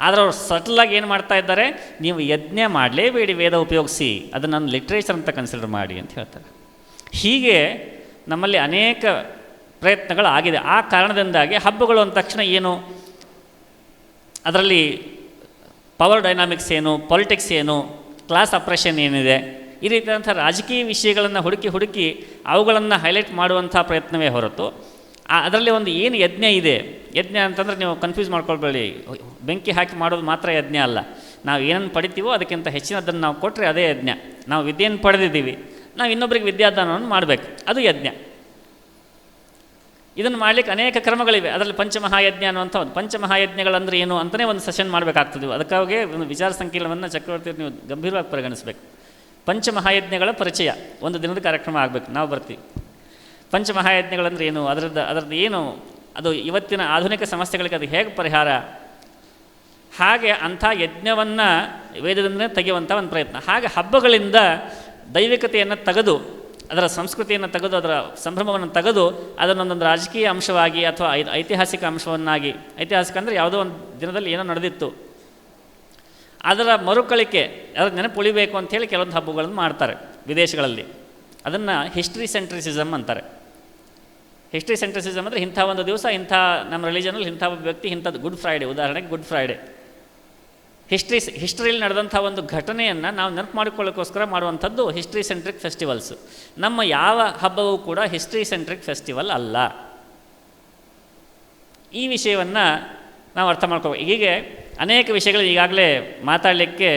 ಆದರೆ ಅವ್ರು ಸಟ್ಲಾಗಿ ಏನು ಮಾಡ್ತಾ ಇದ್ದಾರೆ, ನೀವು ಯಜ್ಞ ಮಾಡಲೇಬೇಡಿ, ವೇದ ಉಪಯೋಗಿಸಿ ಅದನ್ನು ನನ್ನ ಲಿಟ್ರೇಚರ್ ಅಂತ ಕನ್ಸಿಡರ್ ಮಾಡಿ ಅಂತ ಹೇಳ್ತಾರೆ. ಹೀಗೆ ನಮ್ಮಲ್ಲಿ ಅನೇಕ ಪ್ರಯತ್ನಗಳು ಆಗಿದೆ. ಆ ಕಾರಣದಿಂದಾಗಿ ಹಬ್ಬಗಳು ಅಂದ ತಕ್ಷಣ ಏನು? ಅದರಲ್ಲಿ ಪವರ್ ಡೈನಾಮಿಕ್ಸ್ ಏನು ಪಾಲಿಟಿಕ್ಸ್ ಏನು ಕ್ಲಾಸ್ ಅಪ್ರೆಷನ್ ಏನಿದೆ, ಈ ರೀತಿಯಾದಂಥ ರಾಜಕೀಯ ವಿಷಯಗಳನ್ನು ಹುಡುಕಿ ಹುಡುಕಿ ಅವುಗಳನ್ನು ಹೈಲೈಟ್ ಮಾಡುವಂಥ ಪ್ರಯತ್ನವೇ ಹೊರತು ಅದರಲ್ಲಿ ಒಂದು ಏನು ಯಜ್ಞ ಇದೆ, ಯಜ್ಞ ಅಂತಂದರೆ ನೀವು ಕನ್ಫ್ಯೂಸ್ ಮಾಡ್ಕೊಳ್ಬೇಡಿ, ಬೆಂಕಿ ಹಾಕಿ ಮಾಡೋದು ಮಾತ್ರ ಯಜ್ಞ ಅಲ್ಲ, ನಾವು ಏನನ್ನು ಪಡಿತೀವೋ ಅದಕ್ಕಿಂತ ಹೆಚ್ಚಿನದನ್ನು ನಾವು ಕೊಟ್ಟರೆ ಅದೇ ಯಜ್ಞ, ನಾವು ವಿದ್ಯೆಯನ್ನು ಪಡೆದಿದ್ದೀವಿ, ನಾವು ಇನ್ನೊಬ್ಬರಿಗೆ ವಿದ್ಯಾದಾನವನ್ನು ಮಾಡಬೇಕು, ಅದು ಯಜ್ಞ. ಇದನ್ನು ಮಾಡಲಿಕ್ಕೆ ಅನೇಕ ಕ್ರಮಗಳಿವೆ. ಅದರಲ್ಲಿ ಪಂಚಮಹಾಯಜ್ಞ ಅನ್ನುವಂಥ ಒಂದು. ಪಂಚಮಹಾಯಜ್ಞಗಳಂದ್ರೆ ಏನು ಅಂತಲೇ ಒಂದು ಸೆಷನ್ ಮಾಡಬೇಕಾಗ್ತದೆ. ಅದಕ್ಕಾಗಿ ಒಂದು ವಿಚಾರ ಸಂಕೀರ್ಣವನ್ನು ಚಕ್ರವರ್ತಿ ನೀವು ಗಂಭೀರವಾಗಿ ಪರಿಗಣಿಸಬೇಕು. ಪಂಚಮಹಾಯಜ್ಞಗಳ ಪರಿಚಯ. ಒಂದು ದಿನದ ಕಾರ್ಯಕ್ರಮ ಆಗಬೇಕು. ನಾವು ಬರ್ತೀವಿ. ಪಂಚಮಹಾಯಜ್ಞಗಳಂದ್ರೆ ಏನು? ಅದರದ್ದು ಅದರದ್ದು ಏನು? ಅದು ಇವತ್ತಿನ ಆಧುನಿಕ ಸಮಸ್ಯೆಗಳಿಗೆ ಅದು ಹೇಗೆ ಪರಿಹಾರ? ಹಾಗೆ ಅಂಥ ಯಜ್ಞವನ್ನು ವೇದದಿಂದ ತೆಗೆಯುವಂಥ ಒಂದು ಪ್ರಯತ್ನ. ಹಾಗೆ ಹಬ್ಬಗಳಿಂದ ದೈವಿಕತೆಯನ್ನು ತೆಗೆದು ಅದರ ಸಂಸ್ಕೃತಿಯನ್ನು ತೆಗೆದು, ಅದರ ಸಂಭ್ರಮವನ್ನು ತೆಗೆದು ಅದನ್ನೊಂದೊಂದು ರಾಜಕೀಯ ಅಂಶವಾಗಿ ಅಥವಾ ಐತಿಹಾಸಿಕ ಅಂಶವನ್ನಾಗಿ, ಐತಿಹಾಸಿಕ ಅಂದರೆ ಯಾವುದೋ ಒಂದು ದಿನದಲ್ಲಿ ಏನೋ ನಡೆದಿತ್ತು. ಅದರ ಮರುಕಳಿಕೆ ಅದರ ನೆನಪು ಉಳಿಬೇಕು ಅಂಥೇಳಿ ಕೆಲವೊಂದು ಹಬ್ಬಗಳನ್ನು ಮಾಡ್ತಾರೆ ವಿದೇಶಗಳಲ್ಲಿ. ಅದನ್ನು ಹಿಸ್ಟ್ರಿ ಸೆಂಟ್ರಿಸಿಸಮ್ ಅಂತಾರೆ. ಹಿಸ್ಟ್ರಿ ಸೆಂಟ್ರಿಸಿಸಮ್ ಅಂದರೆ ಇಂಥ ಒಂದು ದಿವಸ, ಇಂಥ ನಮ್ಮ ರಿಲಿಜನಲ್ಲಿ ಇಂಥ ಒಬ್ಬ ವ್ಯಕ್ತಿ, ಇಂಥದ್ದು ಗುಡ್ ಫ್ರೈಡೆ ಉದಾಹರಣೆಗೆ ಗುಡ್ ಫ್ರೈಡೆ ಹಿಸ್ಟ್ರಿ ಹಿಸ್ಟ್ರಿಯಲ್ಲಿ ನಡೆದಂಥ ಒಂದು ಘಟನೆಯನ್ನು ನಾವು ನೆನಪು ಮಾಡಿಕೊಳ್ಳೋಕ್ಕೋಸ್ಕರ ಮಾಡುವಂಥದ್ದು ಹಿಸ್ಟ್ರಿ ಸೆಂಟ್ರಿಕ್ ಫೆಸ್ಟಿವಲ್ಸ್ ನಮ್ಮ ಯಾವ ಹಬ್ಬವೂ ಕೂಡ ಹಿಸ್ಟ್ರಿ ಸೆಂಟ್ರಿಕ್ ಫೆಸ್ಟಿವಲ್ ಅಲ್ಲ. ಈ ವಿಷಯವನ್ನು ನಾವು ಅರ್ಥ ಮಾಡ್ಕೋಬೇಕು ಹೀಗೆ ಅನೇಕ ವಿಷಯಗಳು ಈಗಾಗಲೇ ಮಾತಾಡಲಿಕ್ಕೆ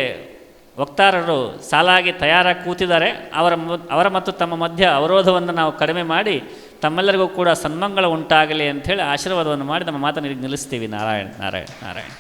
ವಕ್ತಾರರು ಸಾಲಾಗಿ ತಯಾರಾಗಿ ಕೂತಿದ್ದಾರೆ. ಅವರ ಅವರ ಮತ್ತು ತಮ್ಮ ಮಧ್ಯ ಅವರೋಧವನ್ನು ನಾವು ಕಡಿಮೆ ಮಾಡಿ ತಮ್ಮೆಲ್ಲರಿಗೂ ಕೂಡ ಸನ್ಮಂಗಳ ಉಂಟಾಗಲಿ ಅಂಥೇಳಿ ಆಶೀರ್ವಾದವನ್ನು ಮಾಡಿ ನಮ್ಮ ಮಾತನ್ನು ನಿಲ್ಲಿಸ್ತೀವಿ ನಾರಾಯಣ ನಾರಾಯಣ ನಾರಾಯಣ.